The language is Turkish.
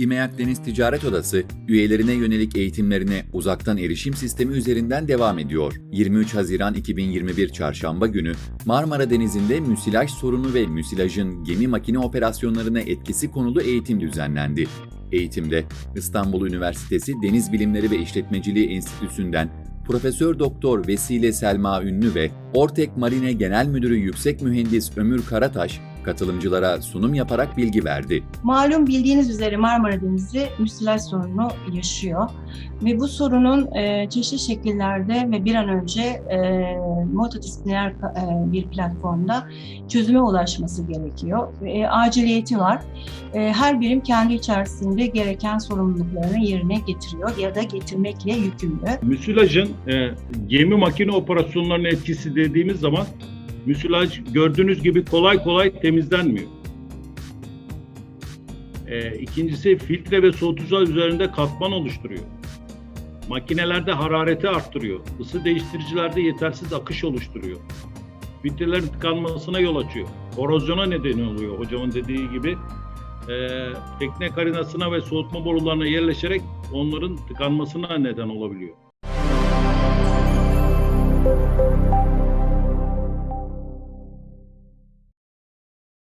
İMEAK Deniz Ticaret Odası, üyelerine yönelik eğitimlerine uzaktan erişim sistemi üzerinden devam ediyor. 23 Haziran 2021 Çarşamba günü Marmara Denizi'nde müsilaj sorunu ve müsilajın gemi makine operasyonlarına etkisi konulu eğitim düzenlendi. Eğitimde İstanbul Üniversitesi Deniz Bilimleri ve İşletmeciliği Enstitüsü'nden Profesör Doktor Vesile Selma Ünlü ve Ortek Marine Genel Müdürü Yüksek Mühendis Ömür Karataş katılımcılara sunum yaparak bilgi verdi. Malum bildiğiniz üzere Marmara Denizi müsilaj sorunu yaşıyor ve bu sorunun e, çeşitli şekillerde ve bir an önce e, multidisipliner e, bir platformda çözüme ulaşması gerekiyor. E, aciliyeti var. E, her birim kendi içerisinde gereken sorumluluklarını yerine getiriyor ya da getirmekle yükümlü. Müsilajın e, gemi makine operasyonlarının etkisi dediğimiz zaman müsilaj gördüğünüz gibi kolay kolay temizlenmiyor. E, ikincisi filtre ve soğutucular üzerinde katman oluşturuyor. Makinelerde harareti arttırıyor. Isı değiştiricilerde yetersiz akış oluşturuyor. Filtrelerin tıkanmasına yol açıyor. Korozyona neden oluyor hocamın dediği gibi. E, tekne karinasına ve soğutma borularına yerleşerek onların tıkanmasına neden olabiliyor.